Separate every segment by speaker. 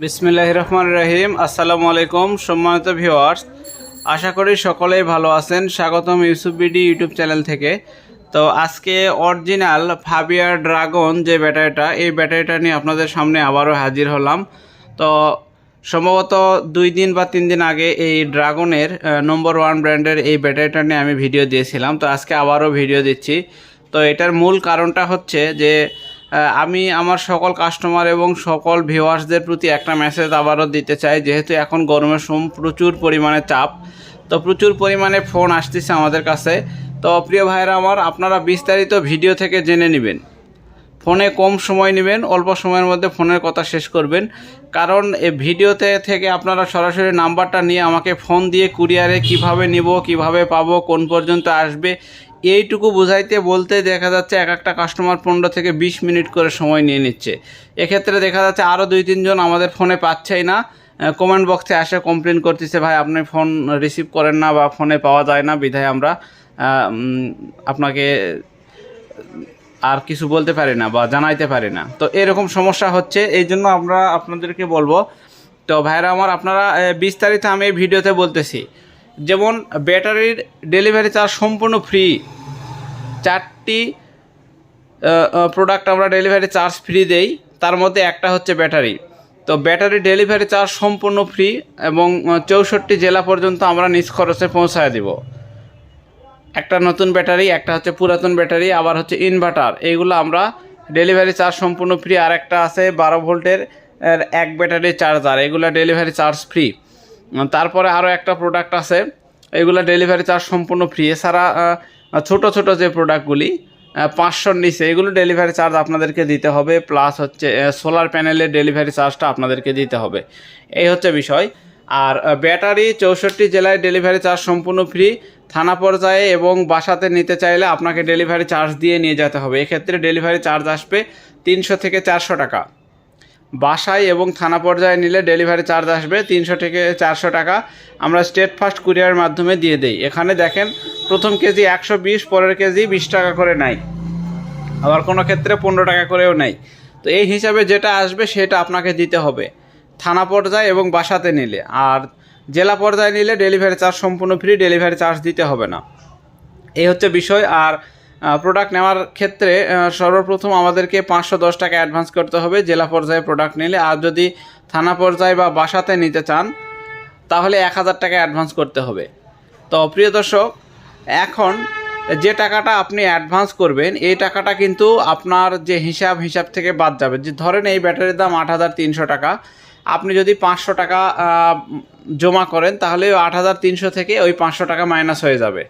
Speaker 1: বিসমিল্লাহ রহমান রহিম আসসালামু আলাইকুম, সম্মানিত ভিউয়ার্স। আশা করি সকলেই ভালো আছেন। স্বাগতম ইউসুফ বিডি ইউটিউব চ্যানেল থেকে। তো আজকে অরিজিনাল ফাবিয়ার ড্রাগন যে ব্যাটারিটা, এই ব্যাটারিটা নিয়ে আপনাদের সামনে আবারও হাজির হলাম। তো সম্ভবত দুই দিন বা তিন দিন আগে এই ড্রাগনের নম্বর ওয়ান ব্র্যান্ডের এই ব্যাটারিটা নিয়ে আমি ভিডিও দিয়েছিলাম। তো আজকে আবারও ভিডিও দিচ্ছি। তো এটার মূল কারণটা হচ্ছে যে আমি আমার সকল কাস্টমার এবং সকল ভিউয়ার্সদের প্রতি একটা মেসেজ আবারও দিতে চাই। যেহেতু এখন গরমের সময় প্রচুর পরিমাণে চাপ, তো প্রচুর পরিমাণে ফোন আসতেছে আমাদের কাছে। তো প্রিয় ভাইরা আমার, আপনারা বিস্তারিত ভিডিও থেকে জেনে নেবেন। ফোনে কম সময় নেবেন, অল্প সময়ের মধ্যে ফোনের কথা শেষ করবেন। কারণ এই ভিডিওতে থেকে আপনারা সরাসরি নাম্বারটা নিয়ে আমাকে ফোন দিয়ে কুরিয়ারে কীভাবে নিব, কীভাবে পাবো, কোন পর্যন্ত আসবে এইটুকু বোঝাইতে বলতে দেখা যাচ্ছে এক একটা কাস্টমার পনেরো থেকে বিশ মিনিট করে সময় নিয়ে নিচ্ছে। এক্ষেত্রে দেখা যাচ্ছে আরও দুই তিনজন আমাদের ফোনে পাচ্ছেই না। কমেন্ট বক্সে আসে কমপ্লেন করতেছে, ভাই, আপনি ফোন রিসিভ করেন না বা ফোনে পাওয়া যায় না, বিধায় আমরা আপনাকে আর কিছু বলতে পারি না বা জানাইতে পারি না। তো এরকম সমস্যা হচ্ছে, এই জন্য আমরা আপনাদেরকে বলব, তো ভাইরা আমার, আপনারা বিস্তারিত আমি এই ভিডিওতে বলতেছি। যেমন ব্যাটারির ডেলিভারি চার্জ সম্পূর্ণ ফ্রি চারটি প্রোডাক্ট আমরা ডেলিভারি চার্জ ফ্রি দেই। তার মধ্যে একটা হচ্ছে ব্যাটারি তো ব্যাটারি ডেলিভারি চার্জ সম্পূর্ণ ফ্রি এবং চৌষট্টি জেলা পর্যন্ত আমরা নিজ খরচে পৌঁছায় দিব। একটা নতুন ব্যাটারি একটা হচ্ছে পুরাতন ব্যাটারি আবার হচ্ছে ইনভার্টার এইগুলো আমরা ডেলিভারি চার্জ সম্পূর্ণ ফ্রি আর একটা আছে বারো ভোল্টের এক ব্যাটারি চার্জার এগুলো ডেলিভারি চার্জ ফ্রি তারপরে আরও একটা প্রোডাক্ট আছে। এগুলো ডেলিভারি চার্জ সম্পূর্ণ ফ্রি এছাড়া ছোট ছোট যে প্রোডাক্টগুলি পাঁচশোর নিচে, এগুলো ডেলিভারি চার্জ আপনাদেরকে দিতে হবে প্লাস হচ্ছে সোলার প্যানেলের ডেলিভারি চার্জটা আপনাদেরকে দিতে হবে। এই হচ্ছে বিষয়। আর ব্যাটারি চৌষট্টি জেলায় ডেলিভারি চার্জ সম্পূর্ণ ফ্রি থানা পর্যায়ে এবং বাসাতে নিতে চাইলে আপনাকে ডেলিভারি চার্জ দিয়ে নিয়ে যেতে হবে। এক্ষেত্রে ডেলিভারি চার্জ আসবে তিনশো থেকে চারশো টাকা। বাসায় এবং থানা পর্যায়ে নিলে ডেলিভারি চার্জ আসবে তিনশো থেকে চারশো টাকা। আমরা স্টেট ফার্স্ট কুরিয়ারের মাধ্যমে দিয়ে দেই। এখানে দেখেন, প্রথম কেজি একশো বিশ, পরের কেজি বিশ টাকা করে নাই আবার কোনো ক্ষেত্রে পনেরো টাকা করেও নেই তো এই হিসাবে যেটা আসবে সেটা আপনাকে দিতে হবে। থানা পর্যায়ে এবং বাসাতে নিলে। আর জেলা পর্যায়ে নিলে ডেলিভারি চার্জ সম্পূর্ণ ফ্রি, ডেলিভারি চার্জ দিতে হবে না। এই হচ্ছে বিষয়। আর প্রোডাক্ট নেওয়ার ক্ষেত্রে সর্বপ্রথম আমাদেরকে পাঁচশো দশ টাকা অ্যাডভান্স করতে হবে জেলা পর্যায়ে প্রোডাক্ট নিলে। আর যদি থানা পর্যায়ে বা বাসাতে নিতে চান, তাহলে এক হাজার টাকা অ্যাডভান্স করতে হবে। তো প্রিয় দর্শক, এখন যে টাকাটা আপনি অ্যাডভান্স করবেন, এই টাকাটা কিন্তু আপনার যে হিসাব হিসাব থেকে বাদ যাবে। যে ধরেন এই ব্যাটারির দাম আট হাজার তিনশো টাকা, আপনি যদি পাঁচশো টাকা জমা করেন, তাহলে আট হাজার তিনশো থেকে ওই পাঁচশো টাকা মাইনাস হয়ে যাবে।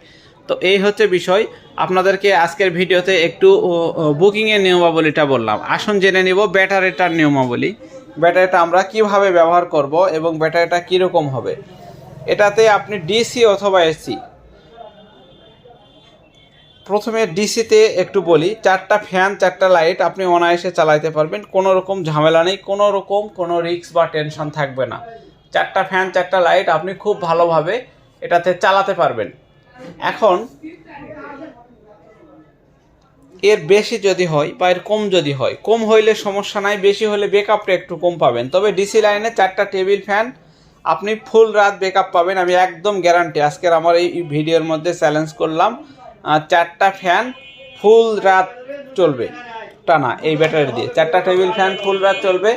Speaker 1: তো এই হচ্ছে বিষয়। আপনাদেরকে আজকের ভিডিওতে একটু বুকিংয়ের নিয়মাবলীটা বললাম। আসুন জেনে নিব ব্যাটারিটার নিয়মাবলী। ব্যাটারিটা আমরা কীভাবে ব্যবহার করব এবং ব্যাটারিটা কীরকম হবে। এটাতে আপনি ডিসি অথবা এসি। প্রথমে ডিসিতে একটু বলি, চারটা ফ্যান, চারটা লাইট আপনি অনায়াসে চালাইতে পারবেন। কোনো রকম ঝামেলা নেই, কোনো রকম কোনো রিস্ক বা টেনশন থাকবে না। চারটা ফ্যান, চারটা লাইট আপনি খুব ভালোভাবে এটাতে চালাতে পারবেন। এখন এর বেশি যদি হয় বা এর কম যদি হয়, কম হইলে সমস্যা নাই, বেশি হলে বেকআপটা একটু কম পাবেন। তবে ডিসি লাইনে চারটা টেবিল ফ্যান আপনি ফুল রাত বেকআপ পাবেন, আমি একদম গ্যারান্টি আজকের আমার এই ভিডিওর মধ্যে চ্যালেঞ্জ করলাম চারটা ফ্যান ফুল রাত চলবে। টানা, এই ব্যাটারি দিয়ে। চারটা টেবিল ফ্যান ফুল রাত চলবে,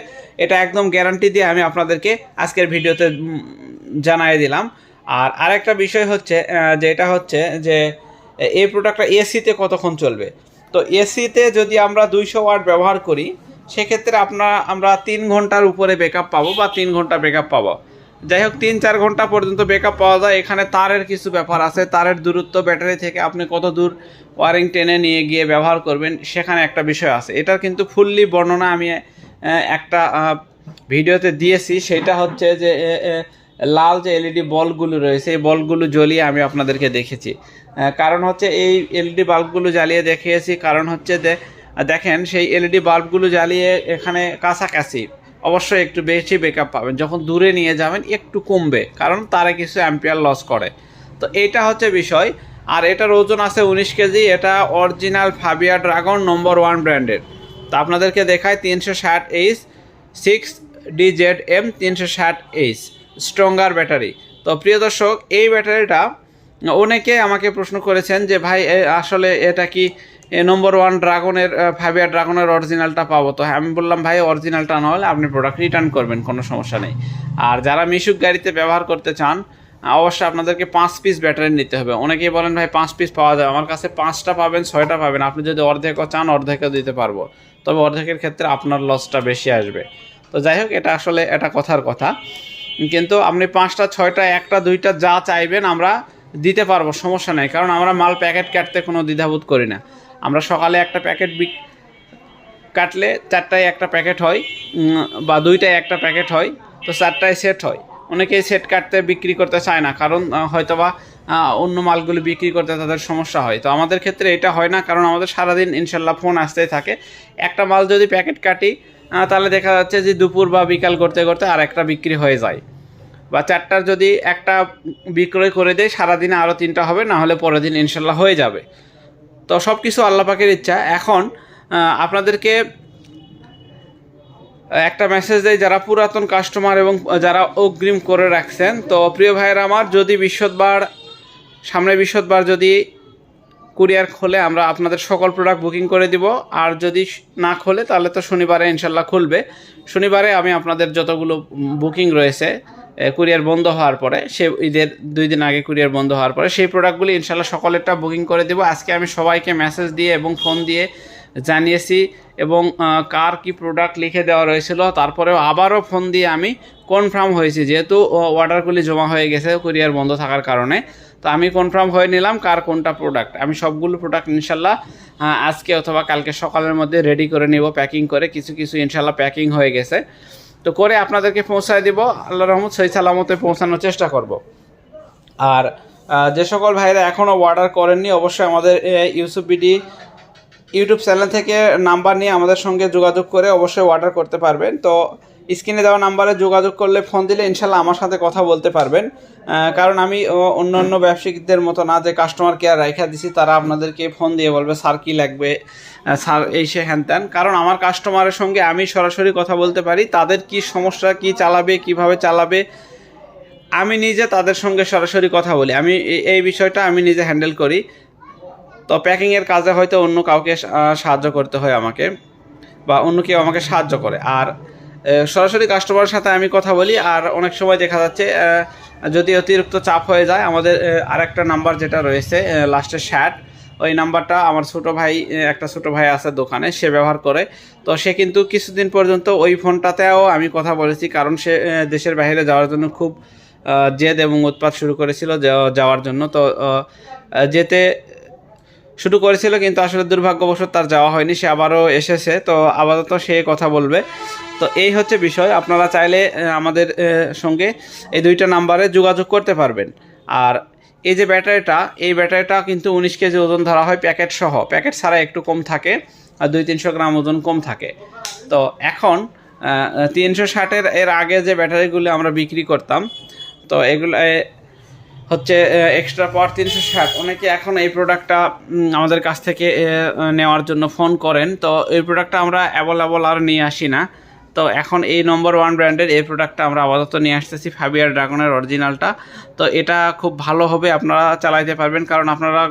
Speaker 1: এটা একদম গ্যারান্টি দিয়ে আমি আপনাদেরকে আজকের ভিডিওতে জানাই দিলাম। আর আরেকটা বিষয় হচ্ছে আহ, যে এটা হচ্ছে যে এই প্রোডাক্টটা এসিতে কতক্ষণ চলবে? তো এসিতে যদি আমরা দুইশো ওয়াট ব্যবহার করি সেক্ষেত্রে আপনার আমরা তিন ঘণ্টার উপরে ব্যাকআপ পাবো বা তিন ঘণ্টা ব্যাকআপ পাবো। যাই হোক তিন চার ঘণ্টা পর্যন্ত ব্যাকআপ পাওয়া যায়। এখানে তারের কিছু ব্যাপার আছে। তারের দূরত্ব ব্যাটারি থেকে আপনি কত দূর ওয়ারিং টেনে নিয়ে গিয়ে ব্যবহার করবেন সেখানে একটা বিষয় আছে। এটার কিন্তু ফুললি বর্ণনা আমি একটা ভিডিওতে দিয়েছি। সেটা হচ্ছে যে লাল যে এলইডি বলগুলো রয়েছে, এই বলগুলো জ্বলিয়ে আমি আপনাদেরকে দেখেছি। কারণ হচ্ছে এই এলইডি বাল্বগুলো জ্বালিয়ে দেখিয়েছি। কারণ হচ্ছে যে দেখেন সেই এলইডি বাল্বগুলো জ্বালিয়ে এখানে কাছাকাছি অবশ্যই একটু বেশি ব্যাকআপ পাবেন। যখন দূরে নিয়ে যাবেন, একটু কমবে, কারণ তারা কিছু অ্যাম্পিয়ার লস করে। তো এইটা হচ্ছে বিষয়। আর এটার ওজন আছে উনিশ কেজি, এটা original Fabia dragon number one ব্র্যান্ডের তো আপনাদেরকে দেখায় তিনশো ষাট এইচ সিক্স ডিজেড এম তিনশো ষাট এইচ স্ট্রঙ্গার ব্যাটারি তো প্রিয় দর্শক এই ব্যাটারিটা অনেকে আমাকে প্রশ্ন করেছেন যে ভাই আসলে এটা কি নম্বর ওয়ান ড্রাগনের ফাইভ ইয়ার ড্রাগনের অরিজিনালটা পাবো? তো হ্যাঁ, আমি বললাম ভাই অরিজিনালটা না হলে আপনি প্রোডাক্ট রিটার্ন করবেন কোনো সমস্যা নেই। আর যারা মিশুক গাড়িতে ব্যবহার করতে চান অবশ্যই আপনাদেরকে পাঁচ পিস ব্যাটারি নিতে হবে। অনেকেই বলেন ভাই পাঁচ পিস পাওয়া যায় আমার কাছে পাঁচটা পাবেন ছয়টা পাবেন আপনি যদি অর্ধেকও চান অর্ধেকও দিতে পারব। তবে অর্ধেকের ক্ষেত্রে আপনার লসটা বেশি আসবে। তো যাই হোক এটা আসলে এটা কথার কথা। কিন্তু আপনি পাঁচটা, ছয়টা, একটা, দুইটা যা চাইবেন আমরা দিতে পারব, সমস্যা নেই। কারণ আমরা মাল প্যাকেট কাটতে কোনো দ্বিধাবোধ করি না। আমরা সকালে একটা প্যাকেট বিক কাটলে চারটায় একটা প্যাকেট হয় বা দুইটায় একটা প্যাকেট হয়, তো চারটায় সেট হয়। অনেকেই সেট কাটতে, বিক্রি করতে চায় না, কারণ হয়তোবা অন্য মালগুলি বিক্রি করতে তাদের সমস্যা হয়। তো আমাদের ক্ষেত্রে এটা হয় না, কারণ আমাদের সারাদিন ইনশাল্লাহ ফোন আসতেই থাকে। একটা মাল যদি প্যাকেট কাটি তাহলে দেখা যাচ্ছে যে দুপুর বা বিকাল করতে করতে আর একটা বিক্রি হয়ে যায়। বা চারটার যদি একটা বিক্রয় করে দেয়, সারাদিনে আরও তিনটা হবে, না হলে পরের দিন ইনশাল্লাহ হয়ে যাবে। তো সব কিছু আল্লাহ পাকের ইচ্ছা। এখন আপনাদেরকে একটা মেসেজ দেয় যারা পুরাতন কাস্টমার এবং যারা অগ্রিম করে রাখছেন, তো প্রিয় ভাইয়ের আমার, যদি বৃহস্পতিবার সামনে বৃহস্পতিবার যদি কুরিয়ার খোলে, আমরা আপনাদের সকল প্রোডাক্ট বুকিং করে দিব। আর যদি না খোলে, তাহলে তো শনিবারে ইনশাল্লাহ খুলবে। শনিবারে আমি আপনাদের যতগুলো বুকিং রয়েছে কুরিয়ার বন্ধ হওয়ার পরে, সে ঈদের দুই দিন আগে কুরিয়ার বন্ধ হওয়ার পরে, সেই প্রোডাক্টগুলি ইনশাল্লাহ সকলেরটা বুকিং করে দেবো। আজকে আমি সবাইকে মেসেজ দিয়ে এবং ফোন দিয়ে জানিয়েছি এবং কার কি প্রোডাক্ট লিখে দেওয়া রয়েছিল, তারপরেও আবারও ফোন দিয়ে আমি কনফার্ম হয়েছি, যেহেতু অর্ডারগুলি জমা হয়ে গেছে কুরিয়ার বন্ধ থাকার কারণে। তো আমি কনফার্ম হয়ে নিলাম কার কোনটা প্রোডাক্ট আমি সবগুলো প্রোডাক্ট ইনশাল্লাহ আজকে অথবা কালকে সকালের মধ্যে রেডি করে নিব প্যাকিং করে, কিছু কিছু ইনশাল্লাহ প্যাকিং হয়ে গেছে। তো করে আপনাদেরকে পৌঁছায় দিব আল্লাহ রহমত সই সালামতে পৌঁছানোর চেষ্টা করব। আর যে সকল ভাইরা এখনও অর্ডার করেননি, অবশ্যই আমাদের ইউসুফ বিডি ইউটিউব চ্যানেল থেকে নাম্বার নিয়ে আমাদের সঙ্গে যোগাযোগ করে অবশ্যই অর্ডার করতে পারবেন। তো স্ক্রিনে দেওয়া নাম্বারে যোগাযোগ করলে ফোন দিলে ইনশাল্লাহ আমার সাথে কথা বলতে পারবেন। কারণ আমি অন্যান্য ব্যবসায়িকদের মতো না যে কাস্টমার কেয়ার রাখা দিছি, তারা আপনাদেরকে ফোন দিয়ে বলবে স্যার কী লাগবে? স্যার এই সে হ্যান ত্যান। কারণ আমার কাস্টমারের সঙ্গে আমি সরাসরি কথা বলতে পারি, তাদের কি সমস্যা, কি চালাবে, কীভাবে চালাবে, আমি নিজে তাদের সঙ্গে সরাসরি কথা বলি। আমি এই বিষয়টা আমি নিজে হ্যান্ডেল করি। তো প্যাকিংয়ের কাজে হয়তো অন্য কাউকে সাহায্য করতে হয় আমাকে বা অন্য কেউ আমাকে সাহায্য করে। আর সরাসরি কাস্টমারের সাথে আমি কথা বলি, আর অনেক সময় দেখা যাচ্ছে যদি অতিরিক্ত চাপ হয়ে যায়, আমাদের আরেকটা নাম্বার যেটা রয়েছে লাস্টে শ্যাট ওই নাম্বারটা আমার ছোটো ভাই একটা ছোটো ভাই আছে দোকানে, সে ব্যবহার করে। তো সে কিন্তু কিছুদিন পর্যন্ত ওই ফোনটাতেও আমি কথা বলেছি, কারণ সে দেশের বাইরে যাওয়ার জন্য খুব জেদ এবং উৎপাত শুরু করেছিল যাওয়ার জন্য। তো যেতে শুরু করেছিল, কিন্তু আসলে দুর্ভাগ্যবশত তার যাওয়া হয়নি, সে আবারও এসেছে। তো আপাতত সে কথা বলবে। তো এই হচ্ছে বিষয়। আপনারা চাইলে আমাদের সঙ্গে এই দুইটা নাম্বারে যোগাযোগ করতে পারবেন। আর এই যে ব্যাটারিটা, এই ব্যাটারিটা কিন্তু উনিশ কেজি ওজন ধরা হয় প্যাকেট সহ। প্যাকেট ছাড়া একটু কম থাকে, আর দুই তিনশো গ্রাম ওজন কম থাকে। তো এখন তিনশো ষাটের, এর আগে যে ব্যাটারিগুলো আমরা বিক্রি করতাম, তো এগুলো হচ্ছে এক্সট্রা পাওয়ার তিনশো ষাট। অনেকে এখন এই প্রোডাক্টটা আমাদের কাছ থেকে নেওয়ার জন্য ফোন করেন। তো এই প্রোডাক্টটা আমরা অ্যাভেলেবল আর নিয়ে আসি না। তো এখন এই নম্বর ওয়ান ব্র্যান্ডের এই প্রোডাক্টটা আমরা আপাতত নিয়ে আসতেছি ফাইভিয়ার ড্রাগনের অরিজিনালটা তো এটা খুব ভালো হবে, আপনারা চালাইতে পারবেন। কারণ আপনারা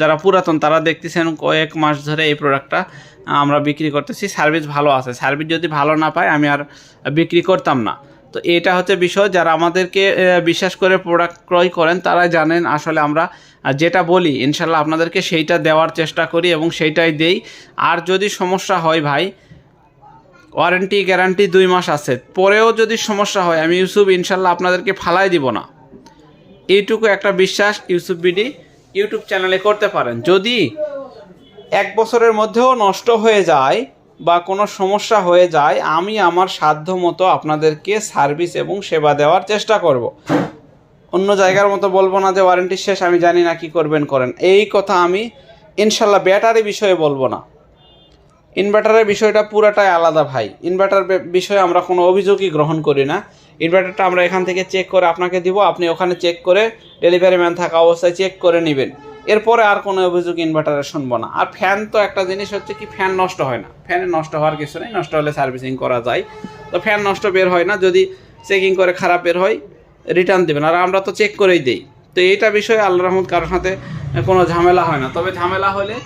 Speaker 1: যারা পুরাতন, তারা দেখতেছেন কয়েক মাস ধরে এই প্রোডাক্টটা আমরা বিক্রি করতেছি। সার্ভিস ভালো আছে। সার্ভিস যদি ভালো না পায়, আমি আর বিক্রি করতাম না। তো এটা হচ্ছে বিষয়, যারা আমাদেরকে বিশ্বাস করে প্রোডাক্ট ক্রয় করেন তারা জানেন আসলে আমরা যেটা বলি ইনশাল্লাহ আপনাদেরকে সেইটা দেওয়ার চেষ্টা করি এবং সেইটাই দেই। আর যদি সমস্যা হয় ভাই ওয়ারেন্টি গ্যারান্টি দুই মাস আছে, পরেও যদি সমস্যা হয়, আমি ইউসুফ ইনশাল্লাহ আপনাদেরকে ফালাই দিব না। এইটুকু একটা বিশ্বাস, ইউসুফ বিডি ইউটিউব চ্যানেলে করতে পারেন। যদি এক বছরের মধ্যেও নষ্ট হয়ে যায় বা কোনো সমস্যা হয়ে যায়, আমি আমার সাধ্য মতো আপনাদেরকে সার্ভিস এবং সেবা দেওয়ার চেষ্টা করব। অন্য জায়গার মতো বলব না যে ওয়ারেন্টি শেষ, আমি জানি না কি করবেন, করেন। এই কথা আমি ইনশাল্লাহ ব্যাটারি বিষয়ে বলব না। ইনভার্টারের বিষয়টা পুরাটাই আলাদা ভাই। ইনভার্টার বিষয়ে আমরা কোনো অভিযোগই গ্রহণ করি না। ইনভার্টারটা আমরা এখান থেকে চেক করে আপনাকে দিব, আপনি ওখানে চেক করে ডেলিভারি ম্যান থাকা অবস্থায় চেক করে নেবেন। এরপরে আর কোনো অভিযোগ ইনভার্টারে শুনব না। আর ফ্যান তো একটা জিনিস হচ্ছে কি ফ্যান নষ্ট হয় না। ফ্যানে নষ্ট হওয়ার কিছু নেই, নষ্ট হলে সার্ভিসিং করা যায়। তো ফ্যান নষ্ট বের হয় না, যদি চেকিং করে খারাপ বের হয় রিটার্ন দেবেন। আর আমরা তো চেক করেই দিই। তো এইটা বিষয়ে আল্লাহ রহমত কারোর সাথে কোনো ঝামেলা হয় না। তবে ঝামেলা হলে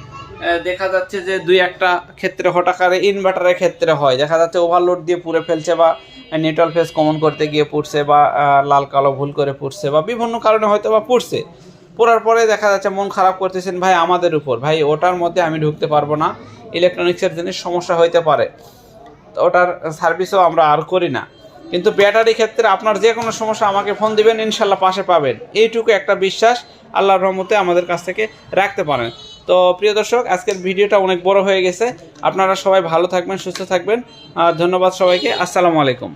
Speaker 1: দেখা যাচ্ছে যে দুই একটা ক্ষেত্রে হঠাকারে ইনভার্টারের ক্ষেত্রে হয়। দেখা যাচ্ছে ওভারলোড দিয়ে পুড়ে ফেলছে বা নেটওয়ার্ক ফেস কমন করতে গিয়ে পুড়ছে বা লাল কালো ভুল করে পুড়ছে বা বিভিন্ন কারণে হয়তো বা পুড়ছে। পড়ার পরে দেখা যাচ্ছে মন খারাপ করতেছেন, ভাই, আমাদের উপর। ভাই, ওটার মধ্যে আমি ঢুকতে পারব না। ইলেকট্রনিক্সের জিনিস সমস্যা হইতে পারে। তো ওটার সার্ভিসও আমরা আর করি না। কিন্তু ব্যাটারি ক্ষেত্রে আপনার যে কোনো সমস্যা আমাকে ফোন দিবেন, ইনশাল্লাহ পাশে পাবেন। এইটুকু একটা বিশ্বাস, আল্লাহর রহমতে আমাদের কাছ থেকে রাখতে পারেন। তো প্রিয় দর্শক, আজকের ভিডিওটা অনেক বড় হয়ে গেছে। আপনারা সবাই ভালো থাকবেন, সুস্থ থাকবেন। ধন্যবাদ সবাইকে। আসসালামু আলাইকুম।